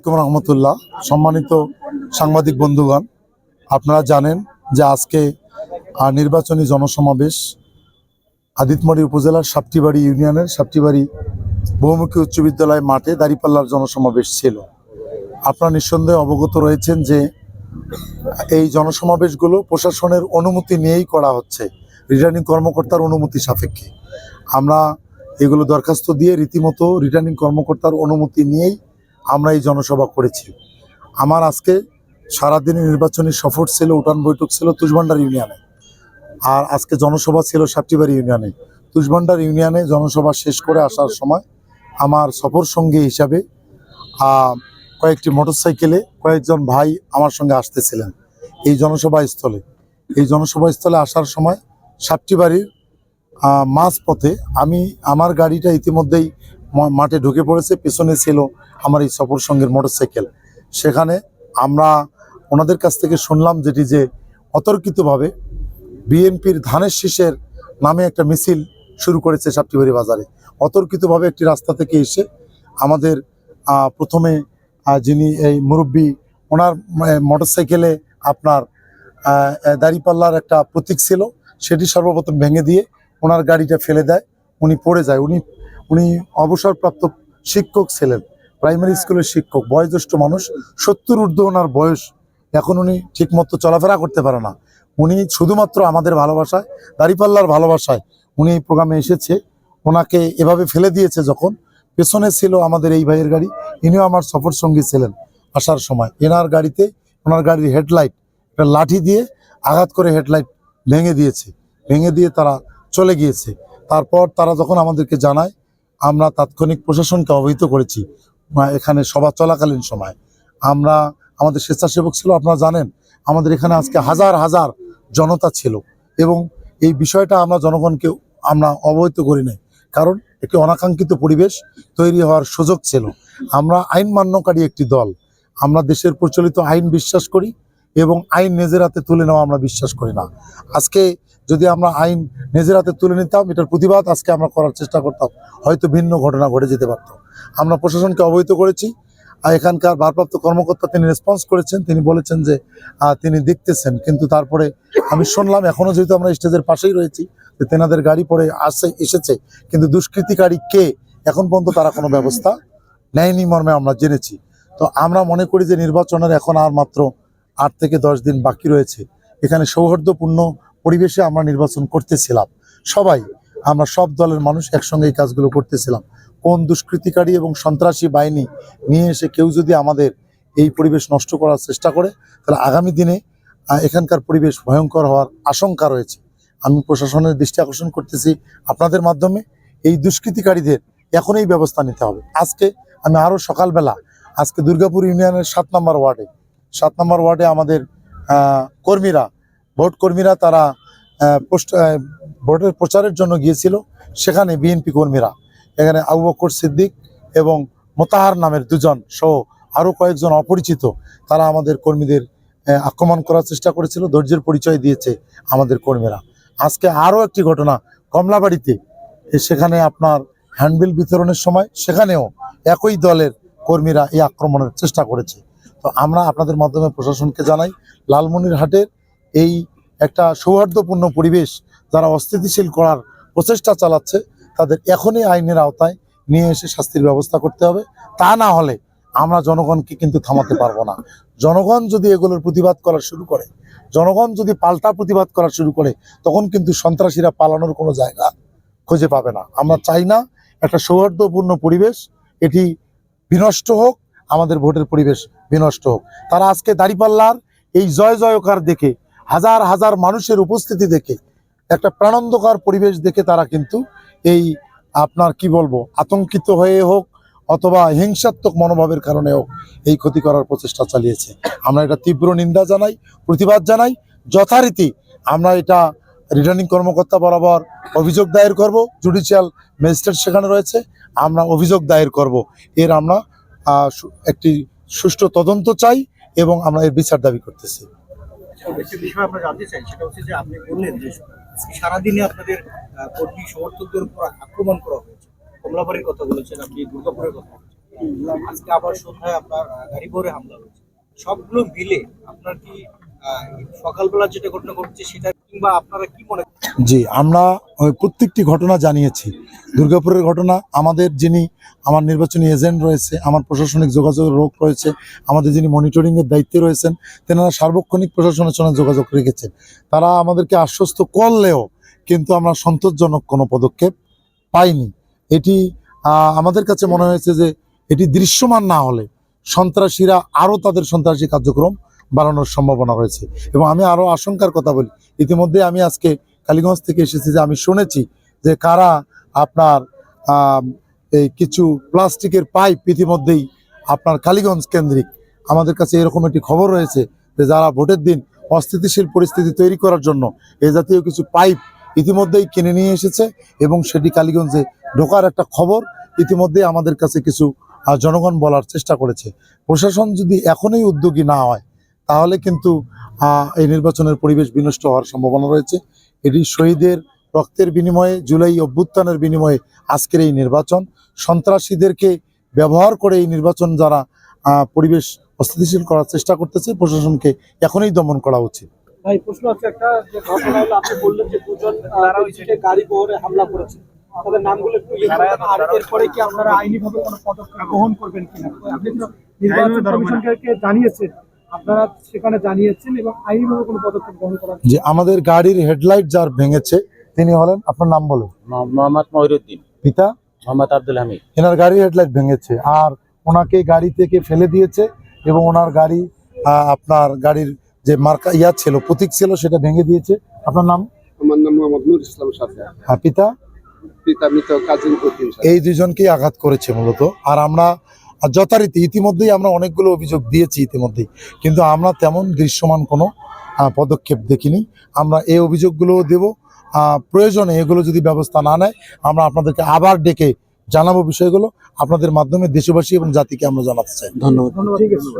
আলাইকুম রহমতুল্লাহ, সম্মানিত সাংবাদিক বন্ধুগণ, আপনারা জানেন যে আজকে নির্বাচনী জনসমাবেশ আদিতমড়ি উপজেলার সাপটিবাড়ি ইউনিয়নের সাপটিবাড়ি বহুমুখী উচ্চ বিদ্যালয় মাঠে দাঁড়িপাল্লার জনসমাবেশ ছিল। আপনারা নিঃসন্দেহে অবগত রয়েছেন যে এই জনসমাবেশগুলো প্রশাসনের অনুমতি নিয়েই করা হচ্ছে, রিটার্নিং কর্মকর্তার অনুমতি সাপেক্ষে। আমরা এগুলো দরখাস্ত দিয়ে রীতিমতো রিটার্নিং কর্মকর্তার অনুমতি নিয়েই আমরা এই জনসভা করেছি। আমার আজকে সারাদিনের নির্বাচনী সফর ছিল উঠান বৈঠক ছিল তুষভান্ডার ইউনিয়নে। আর আজকে জনসভা ছিল সাপটিবাড়ি ইউনিয়নে। তুষভান্ডার ইউনিয়নে জনসভা শেষ করে আসার সময় আমার সফর সঙ্গী হিসাবে কয়েকটি মোটরসাইকেলে কয়েকজন ভাই আমার সঙ্গে আসতেছিলেন এই জনসভা স্থলে। এই জনসভা স্থলে আসার সময় সাপটিবাড়ির আহ, মাঝ পথে আমি আমার গাড়িটা ইতিমধ্যেই মাঠে ঢুকে পড়েছে, পেছনে ছিল আমার এই সফর সঙ্গের মোটরসাইকেল। সেখানে আমরা ওনাদের কাছ থেকে শুনলাম যেটি যে অতর্কিতভাবে বিএনপির ধানের শীষের নামে একটা মিছিল শুরু করেছে সাপ্তিবাড়ি বাজারে। অতর্কিতভাবে একটি রাস্তা থেকে এসে আমাদের প্রথমে যিনি এই মুরব্বী, ওনার মোটরসাইকেলে আপনার দাঁড়িপাল্লার একটা প্রতীক ছিল, সেটি সর্বপ্রথম ভেঙে দিয়ে ওনার গাড়িটা ফেলে দেয়, উনি পড়ে যায়। উনি উনি অবসরপ্রাপ্ত শিক্ষক ছিলেন প্রাইমারি স্কুলের শিক্ষক, বয়োজ্যেষ্ঠ মানুষ, সত্তর ঊর্ধ্ব ওনার বয়স। এখন উনি ঠিকমতো চলাফেরা করতে পারে না। উনি শুধুমাত্র আমাদের ভালোবাসায়, দাঁড়িপাল্লার ভালোবাসায় উনি এই প্রোগ্রামে এসেছে। ওনাকে এভাবে ফেলে দিয়েছে যখন, পেছনে ছিল আমাদের এই ভাইয়ের গাড়ি, ইনিও আমার সফর সঙ্গী ছিলেন আসার সময়। এনার গাড়িতে, ওনার গাড়ির হেডলাইট, একটা লাঠি দিয়ে আঘাত করে হেডলাইট ভেঙে দিয়েছে। ভেঙে দিয়ে তারা চলে গিয়েছে। তারপর তারা যখন আমাদেরকে জানায় আমরা তাৎক্ষণিক প্রশাসনকে অবহিত করেছি এখানে সভা চলাকালীন সময়। আমরা, আমাদের স্বেচ্ছাসেবক ছিল, আপনারা জানেন, আমাদের এখানে আজকে হাজার হাজার জনতা ছিল এবং এই বিষয়টা আমরা জনগণকে আমরা অবহিত করি নাই। কারণ একটি অনাকাঙ্ক্ষিত পরিবেশ তৈরি হওয়ার সুযোগ ছিল। আমরা আইন মান্যকারী একটি দল। আমরা দেশের প্রচলিত আইন বিশ্বাস করি এবং আইন নিজের হাতে তুলে নেওয়া আমরা বিশ্বাস করি না। আজকে যদি আমরা আইন নিজের হাতে তুলে নিতাম, এটার প্রতিবাদ আজকে আমরা করার চেষ্টা করতাম। হয়তো ভিন্ন ঘটনা ঘটে যেতে পারত। আমরা প্রশাসনকে অবহিত করেছি। আর এখানকার ভারপ্রাপ্ত কর্মকর্তা তিনি রেসপন্স করেছেন। তিনি বলেছেন যে তিনি দেখতেছেন। কিন্তু তারপরে আমি শুনলাম এখনও যেহেতু আমরা স্টেজের পাশেই রয়েছি, যে তেনাদের গাড়ি পরে আসে, এসেছে। কিন্তু দুষ্কৃতিকারী কে? এখন পর্যন্ত তারা কোনো ব্যবস্থা নেয়নি মর্মে আমরা জেনেছি। তো আমরা মনে করি যে নির্বাচনের এখন আর মাত্র আট থেকে দশ দিন বাকি রয়েছে। এখানে সৌহার্দ্যপূর্ণ পরিবেশে আমরা নির্বাচন করতেছিলাম। সবাই, আমরা সব দলের মানুষ একসঙ্গে এই কাজগুলো করতেছিলাম। কোন দুষ্কৃতিকারী এবং সন্ত্রাসী বাহিনী নিয়ে এসে কেউ যদি আমাদের এই পরিবেশ নষ্ট করার চেষ্টা করে, তাহলে আগামী দিনে এখানকার পরিবেশ ভয়ঙ্কর হওয়ার আশঙ্কা রয়েছে। আমি প্রশাসনের দৃষ্টি আকর্ষণ করতেছি আপনাদের মাধ্যমে। এই দুষ্কৃতিকারীদের এখনই ব্যবস্থা নিতে হবে। আজকে আমি আরও সকালবেলা, আজকে দুর্গাপুর ইউনিয়নের সাত নম্বর ওয়ার্ডে, সাত নম্বর ওয়ার্ডে আমাদের কর্মীরা ভোট কর্মীরা তারা ভোটের প্রচারের জন্য গিয়েছিল। সেখানে বিএনপি কর্মীরা, এখানে আবু বকর সিদ্দিক এবং মোতাহার নামের দুজন সহ আরও কয়েকজন অপরিচিত, তারা আমাদের কর্মীদের আক্রমণ করার চেষ্টা করেছিল, ধৈর্যের পরিচয় দিয়েছে আমাদের কর্মীরা। আজকে আরও একটি ঘটনা, কমলাবাড়িতে সেখানে আপনার হ্যান্ডবিল বিতরণের সময় সেখানেও একই দলের কর্মীরা এই আক্রমণের চেষ্টা করেছে। তো আমরা আপনাদের মাধ্যমে প্রশাসনকে জানাই, লালমনিরহাটের এই একটা সৌহার্দ্যপূর্ণ পরিবেশ যারা অস্থিতিশীল করার প্রচেষ্টা চালাচ্ছে, তাদের এখনই আইনের আওতায় নিয়ে এসে শাস্তির ব্যবস্থা করতে হবে। তা না হলে আমরা জনগণকে কিন্তু থামাতে পারব না। জনগণ যদি এগুলোর প্রতিবাদ করা শুরু করে, জনগণ যদি পাল্টা প্রতিবাদ করা শুরু করে, তখন কিন্তু সন্ত্রাসীরা পালানোর কোনো জায়গা খুঁজে পাবে না। আমরা চাই না একটা সৌহার্দ্যপূর্ণ পরিবেশ, এটি বিনষ্ট হোক, আমাদের ভোটের পরিবেশ বিনষ্ট হোক। তারা আজকে দাঁড়িপাল্লার এই জয় জয়কার দেখে হাজার হাজার মানুষের উপস্থিতি দেখে, একটা প্রাণন্দকার পরিবেশ দেখে তারা কিন্তু এই আপনার কি বলব, আতঙ্কিত হয়ে হোক অথবা হিংসাত্মক মনোভাবের কারণে হোক এই ক্ষতি করার প্রচেষ্টা চালিয়েছে। আমরা এটা তীব্র নিন্দা জানাই, প্রতিবাদ জানাই। যথারীতি আমরা এটা রিটার্নিং কর্মকর্তা বরাবর অভিযোগ দায়ের করব। জুডিশিয়াল ম্যাজিস্ট্রেট সেখানে রয়েছে, আমরা অভিযোগ দায়ের করব। এর আমরা একটি সুষ্ঠু তদন্ত চাই এবং আমরা এর বিচার দাবি করতেছি। একটি বিষয় আমরা জানতে চাই, সেটা হচ্ছে যে আপনি বললেন যে সারাদিনে আপনাদের কর্মী সমর্থকদের উপর আক্রমণ করা হয়েছে কমলাবাড়ির কথা বলেছেন আপনি, দুর্গাপুরের কথা বলেছেন। আজকে আবার সন্ধ্যায় আপনার গাড়ি ভরে হামলা হয়েছে সবগুলো মিলে আপনার কি সকালবেলা যেটা ঘটনা ঘটছে সেটা কিংবা আপনারা কি মনে জি, আমরা প্রত্যেকটি ঘটনা জানিয়েছি। দুর্গাপুরের ঘটনা, আমাদের যিনি, আমার নির্বাচনী এজেন্ট রয়েছে, আমার প্রশাসনিক যোগাযোগের লোক রয়েছে, আমাদের যিনি মনিটরিংয়ের দায়িত্বে রয়েছেন, তেনারা সার্বক্ষণিক প্রশাসনের সঙ্গে যোগাযোগ রেখেছেন। তারা আমাদেরকে আশ্বস্ত করলেও কিন্তু আমরা সন্তোষজনক কোনো পদক্ষেপ পাইনি। এটি আমাদের কাছে মনে হয়েছে যে এটি দৃশ্যমান না হলে সন্ত্রাসীরা আরও তাদের সন্ত্রাসী কার্যক্রম বাড়ানোর সম্ভাবনা রয়েছে। এবং আমি আরও আশঙ্কার কথা বলি, ইতিমধ্যে আমি আজকে কালীগঞ্জ থেকে এসেছি যে আমি শুনেছি যে কারা আপনার এই কিছু প্লাস্টিকের পাইপ ইতিমধ্যেই আপনার কালীগঞ্জ কেন্দ্রিক। আমাদের কাছে এরকম একটি খবর রয়েছে যে যারা ভোটের দিন অস্থিতিশীল পরিস্থিতি তৈরি করার জন্য এ জাতীয় কিছু পাইপ ইতিমধ্যেই কিনে নিয়ে এসেছে এবং সেটি কালীগঞ্জে ঢোকার একটা খবর ইতিমধ্যেই আমাদের কাছে কিছু জনগণ বলার চেষ্টা করেছে। প্রশাসন যদি এখনই উদ্যোগী না হয় তাহলে কিন্তু আহ, এই নির্বাচনের পরিবেশ বিনষ্ট হওয়ার সম্ভাবনা রয়েছে। এটি শহীদের রক্তের বিনিময়ে জুলাই অভ্যুত্থানের বিনিময়ে আজকের এই নির্বাচন। সন্ত্রাসীদেরকে ব্যবহার করে এই নির্বাচন যারা আহ, পরিবেশ অস্থিতিশীল করার চেষ্টা করতেছে প্রশাসনকে এখনই দমন করা উচিত। ভাই প্রশ্ন হচ্ছে একটা যে ঘটনা হলো আপনি বললেন যে দুজন তারা ওইদিকে গাড়ি বহরে হামলা করেছে। তাদের নামগুলো একটু আর এরপরে কি আপনারা আইনিভাবে কোনো পদক্ষেপ গ্রহণ করবেন কিনা? আপনি নির্বাচন কমিশনকে জানিয়েছেন। আপনারা সেখানে জানিয়েছেন এবং আইনিভাবে কোনো পদক্ষেপ গ্রহণ করা যে আমাদের গাড়ির হেডলাইট যার ভেঙেছে তিনি হলেন আপনার নাম বলেন। মোহাম্মদ মহিরুদ্দিন। পিতা? মোহাম্মদ আব্দুল হামিদ। এনার গাড়ির হেডলাইট ভেঙেছে আর ওনাকে গাড়ি থেকে ফেলে দিয়েছে এবং ওনার গাড়ি আপনার গাড়ির যে মার্কা ইয়া ছিল প্রতীক ছিল সেটা ভেঙে দিয়েছে। আপনার নাম? আমার নাম মোহাম্মদ নুর ইসলাম সাথে। আহ, পিতা? পিতা মৃত উদ্দিন এই দুজনকেই আঘাত করেছে মূলত। আর আমরা যথারীতি ইতিমধ্যেই আমরা অনেকগুলো অভিযোগ দিয়েছি ইতিমধ্যেই। কিন্তু আমরা তেমন দৃশ্যমান কোনো পদক্ষেপ দেখিনি। আমরা এই অভিযোগগুলোও দেব। প্রয়োজনে এগুলো যদি ব্যবস্থা না নেয় আমরা আপনাদেরকে আবার ডেকে জানাব বিষয়গুলো। আপনাদের মাধ্যমে দেশবাসী এবং জাতিকে আমরা জানাতে চাই। ধন্যবাদ। ঠিক আছে।